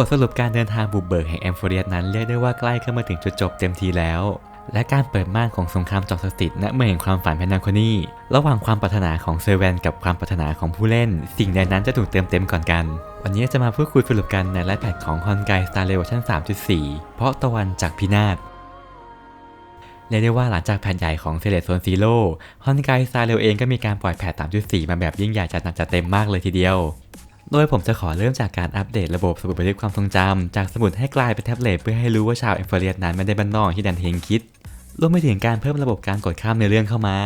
บทสรุปการเดินทางบุกเบิกแห่งแอมโฟเรียสนั้นเรียกได้ว่าใกล้เข้ามาถึงจุดจบเต็มทีแล้ว และการเปิดม่านของสงครามจอร์สติดณเมืองแห่งความฝันแพนนาโคนีระหว่างความปรารถนาของเซอร์แวนกับความปรารถนาของผู้เล่น สิ่งใดนั้นจะถูกเติมเต็มก่อนกัน วันนี้จะมาพูดคุยสรุปกันในไลฟ์แพดของฮอนไกสตาร์เรเวอร์ชัน3.4 เพราะตะวันจากพินาศเรียกได้ว่าหลังจากแผ่นใหญ่ของเซเลตโซนซีโร่ฮอนไกซาร์เรลเองก็มีการปล่อยแพท3.4 มาแบบยิ่งใหญ่จัดหนักจัดเต็มมากเลยทีเดียว โดยผมจะขอเริ่มจากการอัปเดตระบบสมุดบันทึกความทรงจำจากสมุดให้กลายเป็นแท็บเล็ตเพื่อให้รู้ว่าชาวเอมเฟเรียนั้นไม่ได้บ้านนอกที่ดันเทงคิด รวมไปถึงการเพิ่มระบบการกดข้ามในเรื่องเข้ามา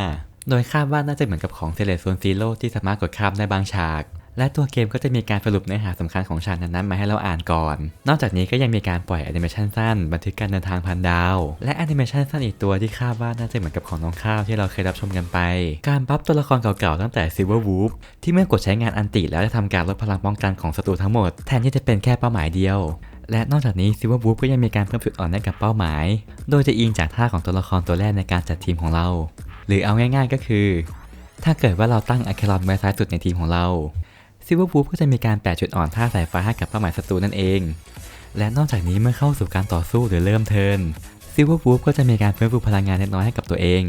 โดยคาดว่าน่าจะเหมือนกับของเซเลสโซนซีโร่ที่สามารถกดข้ามได้บางฉาก และตัวเกมก็จะมีการสรุปเนื้อหาสำคัญของฉากนั้นๆมาให้เราอ่านก่อน นอกจากนี้ก็ยังมีการปล่อยแอนิเมชันสั้น บันทึกการเดินทางพันดาว และแอนิเมชันสั้นอีกตัวที่คาดว่าน่าจะเหมือนกับของน้องข้าวที่เราเคยรับชมกันไป การบัฟตัวละครเก่าๆตั้งแต่ Silver Wolf ที่เมื่อกดใช้งานอันติแล้วจะทำการลดพลังป้องกันของศัตรูทั้งหมด แทนที่จะเป็นแค่เป้าหมายเดียวและนอกจากนี้ Silver Wolf ก็ยังมีการเพิ่มจุดอ่อนให้กับเป้าหมาย โดยจะอิงจากท่าของตัวละครตัวแรกในการจัดทีมของเรา หรือเอาง่ายๆก็คือ ถ้าเกิดว่าเราตั้งอะคลอนไว้ซ้ายสุดในทีมของเรา ซิลเวอร์วูฟก็จะมีการแปะจุดอ่อนท่าสายฟ้าให้กับเป้าหมายศัตรูนั่นเอง และนอกจากนี้เมื่อเข้าสู่การต่อสู้หรือเริ่มเทิร์นซิลเวอร์วูฟก็จะมีการเพิ่มฟูพลังงานเล็กน้อยให้กับตัวเอง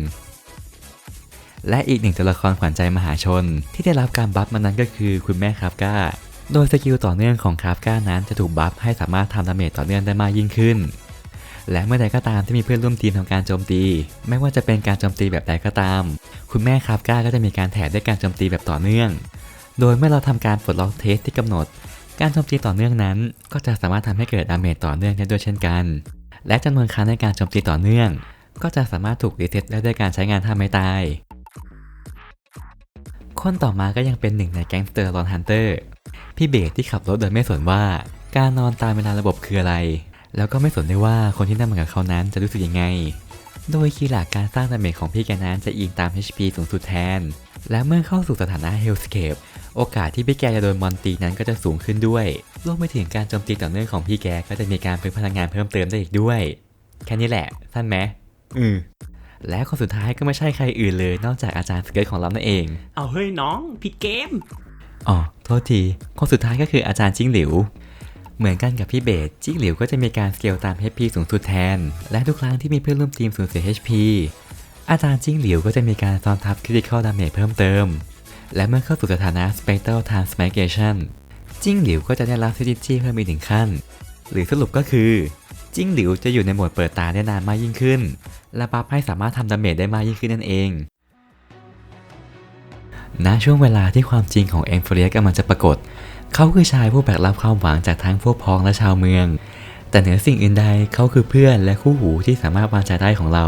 และอีกหนึ่งตัวละครขวัญใจมหาชน ที่ได้รับการบัฟมานั้นก็คือคุณแม่คราฟก้า โดยสกิลต่อเนื่องของคราฟก้านั้นจะถูกบัฟให้สามารถทำดาเมจต่อเนื่องได้มากยิ่งขึ้น และเมื่อใดก็ตามที่มีเพื่อนร่วมทีมทำการโจมตี ไม่ว่าจะเป็นการโจมตีแบบใดก็ตาม คุณแม่คราฟก้าก็จะมีการแถมด้วยการโจมตีแบบต่อเนื่อง โดยเมื่อเราทำการปลดล็อกเทสที่กำหนด การโจมตีต่อเนื่องนั้น ก็จะสามารถทำให้เกิดดาเมจต่อเนื่องได้ด้วยเช่นกัน และจำนวนครั้งในการโจมตีต่อเนื่อง ก็จะสามารถถูกรีเซ็ตได้ด้วยการใช้งานท่าไม้ตายคนต่อมาก็ยังเป็นหนึ่งในแก๊งสเตอร์ลอนฮันเตอร์พี่เบสที่ขับรถโดยไม่สนว่า การนอนตามเวลาระบบคืออะไร แล้วก็ไม่สนด้วยว่าคนที่นั่งมากับเขานั้นจะรู้สึกยังไง โดยคีย์หลักการสร้างดาเมจของพี่แกนั้นจะอิงตาม HP สูงสุดแทน และเมื่อเข้าสู่สถานะ Hellscape โอกาสที่พี่แกจะโดนมอนตีนั้นก็จะสูงขึ้นด้วยรวมไปถึงการโจมตีต่อเนื่องของพี่แกก็จะมีการเพิ่มพลังงานเพิ่มเติมได้อีกด้วย แค่นี้แหละสั้นไหมอืมและคนสุดท้ายก็ไม่ใช่ใครอื่นเลย นอกจากอาจารย์สเกิร์ตของเรานั่นเอง เอาเฮ้ยน้องผิดเกม อ๋อ โทษที คนสุดท้ายก็คืออาจารย์จิ้งหลิว เหมือนกันกับพี่เบสจิ้งหลิวก็จะมีการสเกลตาม HP สูงสุดแทน และทุกครั้งที่มีเพื่อนร่วมทีมสูญเสีย HP อาจารย์จิ้งหลิวก็จะมีการซ้อนทับ Critical Damage เพิ่มเติม และเมื่อเข้าสู่สถานะ Spectral Transmigration จิ้งหลิวก็จะได้รับ Synergy เพิ่มอีกหนึ่งขั้น หรือสรุปก็คือ จิ้งหลิวจะอยู่ในโหมดเปิดตาได้นานมากยิ่งขึ้น และบัฟให้สามารถทำดาเมจได้มากยิ่งขึ้นนั่นเองณช่วงเวลาที่ความจริงของเอ็งเฟรียกำลังจะปรากฏ เขาคือชายผู้แบกรับความหวังจากทั้งพวกพ้องและชาวเมือง แต่เหนือสิ่งอื่นใดเขาคือเพื่อนและคู่หูที่สามารถวางใจได้ของเรา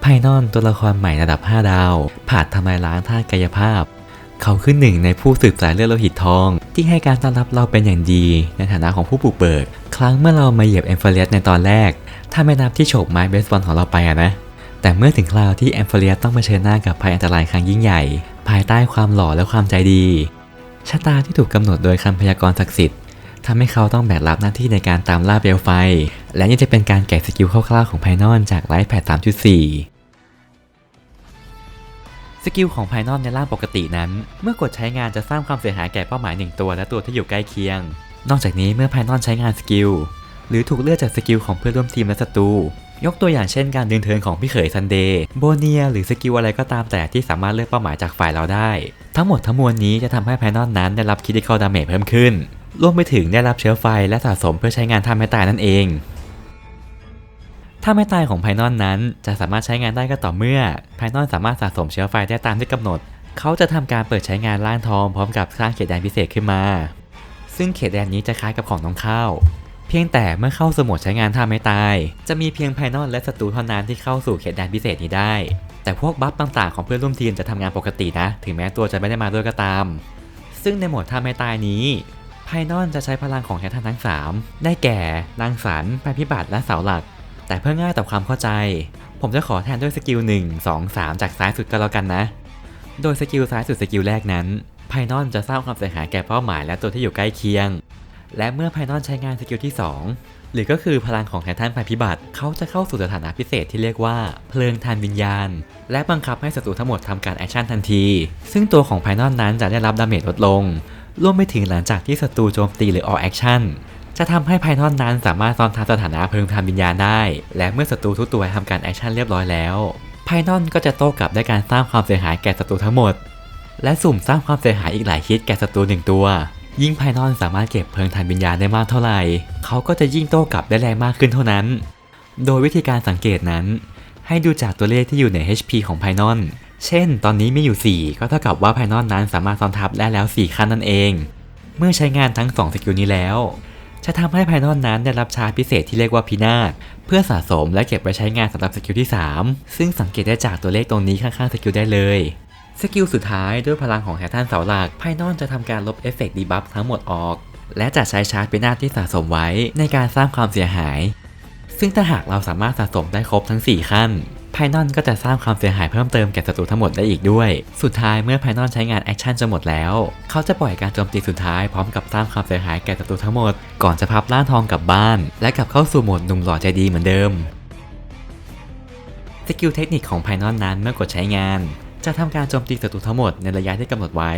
ไพนอนตัวละครใหม่ระดับ 5 ดาว ผ่านทำลายล้างท่ากายภาพ เขาคือหนึ่งในผู้สืบสายเลือดโลหิตทอง ที่ให้การต้อนรับเราเป็นอย่างดี ในฐานะของผู้บุกเบิก ครั้งเมื่อเรามาเหยียบเอมเฟรียสในตอนแรก ถ้าไม่นับที่โฉบไม้เบสบอลของเราไปอะนะ แต่เมื่อถึงคราวที่แอมเฟเรียต้องเผชิญหน้ากับภัยอันตรายครั้งยิ่งใหญ่ ภายใต้ความหล่อและความใจดี ชะตาที่ถูกกำหนดโดยคำพยากรณ์ศักดิ์สิทธิ์ทำให้เขาต้องแบกรับหน้าที่ในการตามล่าเปลวไฟ และนี่จะเป็นการแกะสกิลคร่าวๆของไพนอนจากไลฟ์แพด3.4 สกิลของไพนอนในร่างปกตินั้น เมื่อกดใช้งานจะสร้างความเสียหายแก่เป้าหมายหนึ่งตัวและตัวที่อยู่ใกล้เคียง นอกจากนี้เมื่อไพนอนใช้งานสกิลหรือถูกเลือกจากสกิลของเพื่อนร่วมทีมและศัตรูยกตัวอย่างเช่นการดึงเทินของพี่เขยซันเดย์โบเนียหรือสกิลอะไรก็ตามแต่ที่สามารถเลือกเป้าหมายจากฝ่ายเราได้ ทั้งหมดทั้งมวลนี้จะทำให้ไพนอนนั้นได้รับคิด i ค a l ดาเมจเพิ่มขึ้นรวมไปถึงได้รับเชื้อไฟและสะสมเพื่อใช้งานท่าไม้ตายนั่นเอง ถ้าไม้ตายของไพนอนนั้น จะสามารถใช้งานได้ก็ต่อเมื่อไพนอนสามารถสะสมเชื้อไฟได้ตามที่กำหนด เขาจะทำการเปิดใช้งานล่างทองพร้อมกับสร้างเขตแดนพิเศษขึ้นมา ซึ่งเขตแดนนี้จะคล้ายกับของน้องข้าวเพียงแต่เมื่อเข้าสมุดใช้งานท่าไม่ตาย จะมีเพียงไพนอลและศัตรูเท่านั้นที่เข้าสู่เขตแดนพิเศษนี้ได้ แต่พวกบัฟต่างๆของเพื่อนร่วมทีมจะทำงานปกตินะ ถึงแม้ตัวจะไม่ได้มาด้วยก็ตาม ซึ่งในโหมดท่าไม่ตายนี้ไพนอลจะใช้พลังของแคทันทั้ง 3 ได้แก่รังสรรค์ภัยพิบัติและเสาหลัก แต่เพื่อง่ายต่อความเข้าใจ ผมจะขอแทนด้วยสกิล1 2 3 จากซ้ายสุดก็แล้วกันนะ โดยสกิลซ้ายสุดสกิลแรกนั้นไพนอลจะสร้างความเสียหายแก่เป้าหมายและตัวที่อยู่ใกล้เคียง และเมื่อไพนอลใช้งานสกิลที่ 2 หรือก็คือพลังของไททันภัยพิบัติ เขาจะเข้าสู่สถานะพิเศษที่เรียกว่าเพลิงทานวิญญาณ และบังคับให้ศัตรูทั้งหมดทำการแอคชั่นทันที ซึ่งตัวของไพนอลนั้นจะได้รับดาเมจลดลง รวมไปถึงหลังจากที่ศัตรูโจมตีหรือออกแอคชั่น จะทำให้ไพนอนนั้นสามารถซ้อนทับสถานะเพลิงทางวิญญาณได้ และเมื่อศัตรูทุกตัวทำการแอคชั่นเรียบร้อยแล้วไพนอนก็จะโต้กลับด้วยการสร้างความเสียหายแก่ศัตรูทั้งหมด และสุ่มสร้างความเสียหายอีกหลายฮิตแก่ศัตรูหนึ่งตัว ยิ่งไพนอนสามารถเก็บเพลิงทางวิญญาณได้มากเท่าไหร่ เขาก็จะยิ่งโต้กลับได้แรงมากขึ้นเท่านั้น โดยวิธีการสังเกตนั้น ให้ดูจากตัวเลขที่อยู่ใน HP ของไพนอน เช่น ตอนนี้มีอยู่ 4 ก็เท่ากับว่าไพนอนนั้นสามารถซ้อนทับได้แล้ว 4 ขั้นนั่นเอง เมื่อใช้งานทั้ง 2 สกิลนี้แล้ว จะทำให้ไพนอนนั้นได้รับชาร์จพิเศษที่เรียกว่าพินาศเพื่อสะสมและเก็บไว้ใช้งานสำหรับสกิลที่ 3 ซึ่งสังเกตได้จากตัวเลขตรงนี้ข้างๆสกิลได้เลยสกิลสุดท้ายด้วยพลังของแฮท่านเสาหลักไพนอนจะทำการลบเอฟเฟกต์ดีบัฟทั้งหมดออก และจะใช้ชาร์จพินาศที่สะสมไว้ในการสร้างความเสียหาย ซึ่งถ้าหากเราสามารถสะสมได้ครบทั้ง 4 ขั้น ไพนอนก็จะสร้างความเสียหายเพิ่มเติมแก่ศัตรูทั้งหมดได้อีกด้วย สุดท้ายเมื่อไพนอนใช้งานแอคชั่นจนหมดแล้ว เขาจะปล่อยการโจมตีสุดท้ายพร้อมกับสร้างความเสียหายแก่ศัตรูทั้งหมด ก่อนจะพับล้านทองกลับบ้าน และกลับเข้าสู่โหมดหนุ่มหล่อใจดีเหมือนเดิม สกิลเทคนิคของไพนอนนั้นเมื่อกดใช้งาน จะทำการโจมตีศัตรูทั้งหมดในระยะที่กำหนดไว้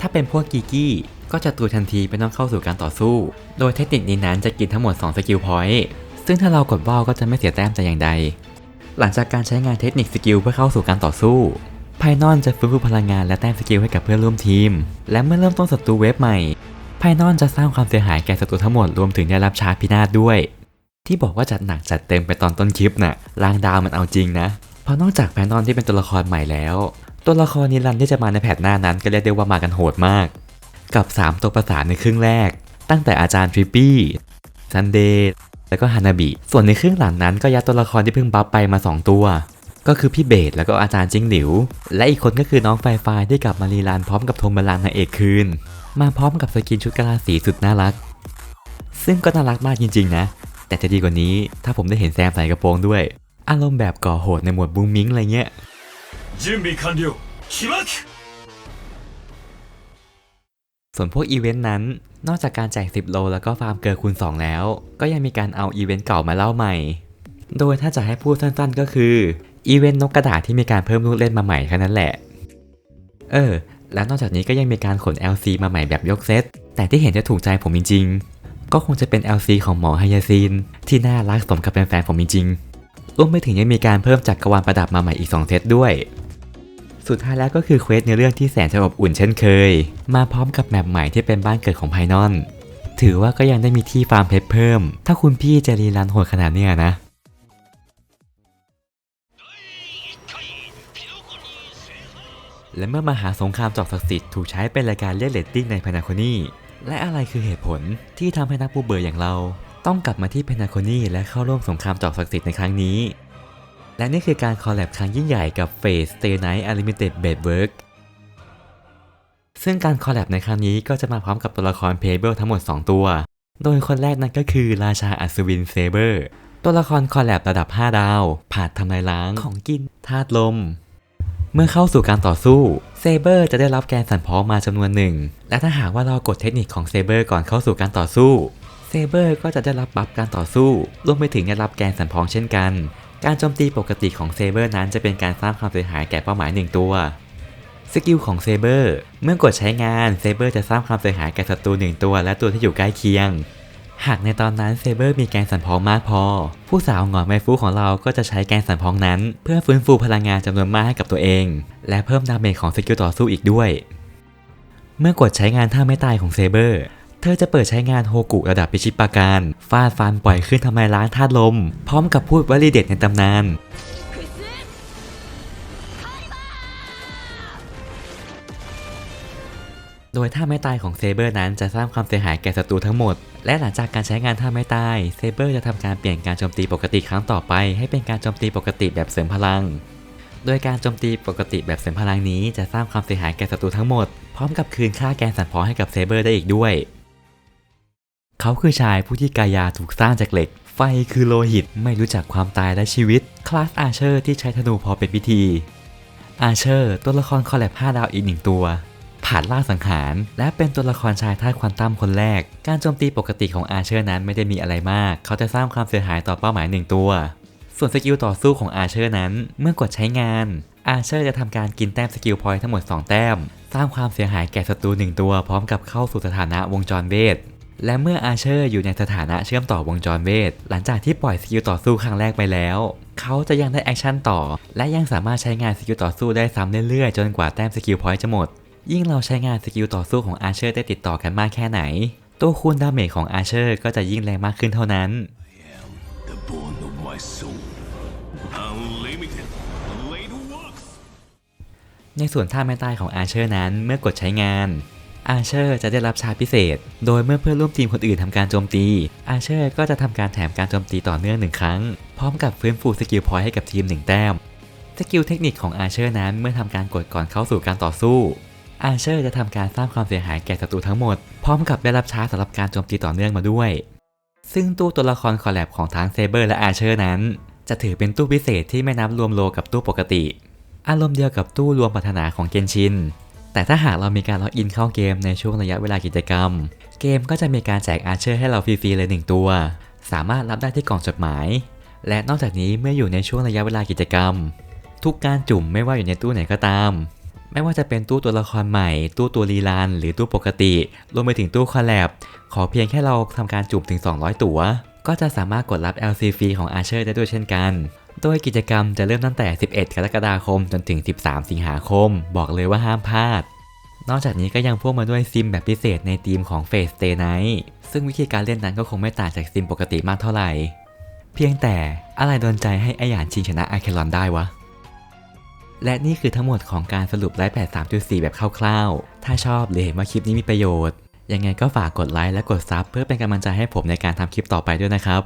ถ้าเป็นพวกกีกี้ก็จะตุยทันทีไม่ต้องเข้าสู่การต่อสู้ โดยเทคนิคนี้นั้นจะกินทั้งหมด 2 สกิลพอยต์ ซึ่งถ้าเรากดว่าวก็จะไม่เสียแต้มแต่อย่างใด หลังจากการใช้งานเทคนิคสกิลเพื่อเข้าสู่การต่อสู้ไพนอนจะฟื้นฟูพลังงานและแต้มสกิลให้กับเพื่อนร่วมทีม และเมื่อเริ่มต้นศัตรูเวฟใหม่ไพนอนจะสร้างความเสียหายแก่ศัตรูทั้งหมดรวมถึงได้รับชาร์จพินาศด้วย ที่บอกว่าจัดหนักจัดเต็มไปตอนต้นคลิปน่ะลางดาวมันเอาจริงนะ เพราะนอกจากไพนอนที่เป็นตัวละครใหม่แล้ว ตัวละครนิรันที่จะมาในแพทหน้านั้นก็เรียกได้ว่ามากันโหดมาก กับ 3 ตัวประสานในครึ่งแรก ตั้งแต่อาจารย์ทริปปี้ซันเดย์ แล้วก็ฮานาบิ ส่วนในครึ่งหลังนั้นก็ย้ายตัวละครที่เพิ่งบัฟไปมา 2 ตัว ก็คือพี่เบสแล้วก็อาจารย์จิงหลิว และอีกคนก็คือน้องไฟฟายที่กลับมารีลานพร้อมกับโทมบลานนางเอกคืน มาพร้อมกับสกินชุดกาลาสีสุดน่ารัก ซึ่งก็น่ารักมากจริง ๆ นะ แต่จะดีกว่านี้ถ้าผมได้เห็นแซมใส่กระโปรงด้วย อารมณ์แบบก่อโหดในหมวดบูมิ้งอะไรเงี้ย ส่วนพวกอีเวนต์นั้น นอกจากการแจก 10 โล แล้วก็ฟาร์มเกิร์ลคูณ 2 แล้ว ก็ยังมีการเอาอีเวนต์เก่ามาเล่าใหม่ โดยถ้าจะให้พูดสั้นๆ ก็คืออีเวนต์นกกระดาษที่มีการเพิ่มลูกเล่นมาใหม่แค่นั้นแหละ เออ แล้วนอกจากนี้ก็ยังมีการขน LC มาใหม่แบบยกเซต แต่ที่เห็นจะถูกใจผมจริงๆ ก็คงจะเป็น LC ของหมอไฮยาซิน ที่น่ารักสมกับเป็นแฟนผมจริงๆรวมไปถึงยังมีการเพิ่มจักรวาลประดับมาใหม่อีก 2 เซตด้วย สุดท้ายแล้วก็คือเควสในเรื่องที่แสนจะอบอุ่นเช่นเคย มาพร้อมกับแมปใหม่ที่เป็นบ้านเกิดของไพนอนถือว่าก็ยังได้มีที่ฟาร์มเพชรเพิ่ม ถ้าคุณพี่จะรีรันโหดขนาดเนี้ยนะ และเมื่อมาหาสงครามจอกศักดิ์สิทธิ์ถูกใช้เป็นรายการเรียกเรตติ้งในพนาโคนีและอะไรคือเหตุผลที่ทำให้นักผู้เบื่ออย่างเรา ต้องกลับมาที่พนาโคนีและเข้าร่วมสงครามจอกศักดิ์สิทธิ์ในครั้งนี้ และนี่คือการคอลแลบครั้งยิ่งใหญ่กับ Face Stay Night Unlimited Bed Work ซึ่งการคอลแลบในครั้งนี้ก็จะมาพร้อมกับตัวละครเพเบิลทั้งหมด 2 ตัว โดยคนแรกนั้นก็คือราชาอัศวินเซเบอร์ ตัวละครคอลแลบระดับ 5 ดาว ผ่านทำลายล้างของกินธาตุลม เมื่อเข้าสู่การต่อสู้เซเบอร์จะได้รับแกนสั่นพ้องมาจำนวนหนึ่ง และถ้าหากว่าเรากดเทคนิคของเซเบอร์ก่อนเข้าสู่การต่อสู้เซเบอร์ก็จะได้รับบัฟการต่อสู้ รวมไปถึงได้รับแกนสั่นพ้องเช่นกัน การโจมตีปกติของเซเบอร์นั้นจะเป็นการสร้างความเสียหายแก่เป้าหมายหนึ่งตัว สกิลของเซเบอร์เมื่อกดใช้งานเซเบอร์จะสร้างความเสียหายแก่ศัตรูหนึ่งตัว และตัวที่อยู่ใกล้เคียง หากในตอนนั้นเซเบอร์มีแกนสั่นพองมากพอ ผู้สาวหงอนไมฟูของเราก็จะใช้แกนสั่นพองนั้น เพื่อฟื้นฟูพลังงานจำนวนมากให้กับตัวเอง และเพิ่มดาเมจของสกิลต่อสู้อีกด้วย เมื่อกดใช้งานท่าไม่ตายของเซเบอร์ เธอจะเปิดใช้งานโฮกุระดับพิชิตปาการ ฟาดฟันปล่อยขึ้นทำลายล้างธาตุลม พร้อมกับพูดวลีเด็ดในตำนานโดยท่าไม้ตายของเซเบอร์นั้นจะสร้างความเสียหายแก่ศัตรูทั้งหมด และหลังจากการใช้งานท่าไม้ตายเซเบอร์จะทำการเปลี่ยนการโจมตีปกติครั้งต่อไป ให้เป็นการโจมตีปกติแบบเสริมพลัง โดยการโจมตีปกติแบบเสริมพลังนี้จะสร้างความเสียหายแก่ศัตรูทั้งหมด พร้อมกับคืนค่าแกนสันพอให้กับเซเบอร์ได้อีกด้วย เขาคือชายผู้ที่กายาถูกสร้างจากเหล็ก ไฟคือโลหิตไม่รู้จักความตายและชีวิต คลาสอาเชอร์ที่ใช้ธนูพอเป็นพิธี อาเชอร์ ตัวละครคอลแลบ5ดาวอีกหนึ่งตัว ผ่านล่าสังหาร และเป็นตัวละครชายธาตุควอนตัมคนแรก การโจมตีปกติของอาเชอร์นั้นไม่ได้มีอะไรมาก เขาจะสร้างความเสียหายต่อเป้าหมายหนึ่งตัว ส่วนสกิลต่อสู้ของอาเชอร์นั้น เมื่อกดใช้งาน อาเชอร์จะทำการกินแต้มสกิลพอยต์ทั้งหมด 2 แต้ม สร้างความเสียหายแก่ศัตรูหนึ่งตัว พร้อมกับเข้าสู่สถานะวงจรเวท และเมื่ออาเชอร์อยู่ในสถานะเชื่อมต่อวงจรเวท หลังจากที่ปล่อยสกิลต่อสู้ครั้งแรกไปแล้ว เขาจะยังได้แอคชั่นต่อ และยังสามารถใช้งานสกิลต่อสู้ได้ซ้ำเรื่อยๆ จนกว่าแต้มสกิลพอยต์จะหมด ยิ่งเราใช้งานสกิลต่อสู้ของอาเชอร์ได้ติดต่อกันมากแค่ไหน ตัวคูณดาเมจของอาเชอร์ก็จะยิ่งแรงมากขึ้นเท่านั้น ในส่วนท่าไม้ตายของอาเชอร์นั้นเมื่อกดใช้งาน อาเชอร์จะได้รับชาร์จพิเศษ โดยเมื่อเพื่อนร่วมทีมคนอื่นทำการโจมตี อาเชอร์ก็จะทำการแถมการโจมตีต่อเนื่องหนึ่งครั้ง พร้อมกับฟื้นฟูสกิลพอยต์ให้กับทีมหนึ่งแต้ม สกิลเทคนิคของอาเชอร์นั้นเมื่อทำการกดก่อนเข้าสู่การต่อสู้ อาเชอร์จะทำการสร้างความเสียหายแก่ศัตรูทั้งหมด พร้อมกับได้รับชาร์จสำหรับการโจมตีต่อเนื่องมาด้วย ซึ่งตู้ตัวละครคอลแลบของทั้งเซเบอร์และอาเชอร์นั้น จะถือเป็นตู้พิเศษที่ไม่นับรวมโลกับตู้ปกติ อารมณ์เดียวกับตู้รวมปรารถนาของเกนชิน แต่ถ้าหากเรามีการล็อกอินเข้าเกมในช่วงระยะเวลากิจกรรม เกมก็จะมีการแจกอาร์เชอร์ให้เราฟรีๆเลยหนึ่งตัว สามารถรับได้ที่กล่องจดหมาย และนอกจากนี้เมื่ออยู่ในช่วงระยะเวลากิจกรรม ทุกการจุ่มไม่ว่าอยู่ในตู้ไหนก็ตาม ไม่ว่าจะเป็นตู้ตัวละครใหม่ ตู้ตัวรีลันหรือตู้ปกติ รวมไปถึงตู้คอลแลบขอเพียงแค่เราทำการจุ่มถึง 200 ตั๋วก็จะสามารถกดรับ LC ฟรีของ Archer ได้ด้วยเช่นกัน โดยกิจกรรมจะเริ่มตั้งแต่ 11 กรกฎาคมจนถึง 13 สิงหาคม บอกเลยว่าห้ามพลาด นอกจากนี้ก็ยังพ่วงมาด้วยซิมแบบพิเศษในทีมของ Face Stay Night ซึ่งวิธีการเล่นนั้นก็คงไม่ต่างจากซิมปกติมากเท่าไหร่ เพียงแต่อะไรโดนใจให้อหยานชิงชนะอาเคลอนได้วะและนี่คือทั้งหมดของการสรุปไลฟ์แพด3.4 แบบคร่าวๆ ถ้าชอบหรือเห็นว่าคลิปนี้มีประโยชน์ ยังไงก็ฝากกดไลค์และกดซับเพื่อเป็นกำลังใจให้ผมในการทำคลิปต่อไปด้วยนะครับ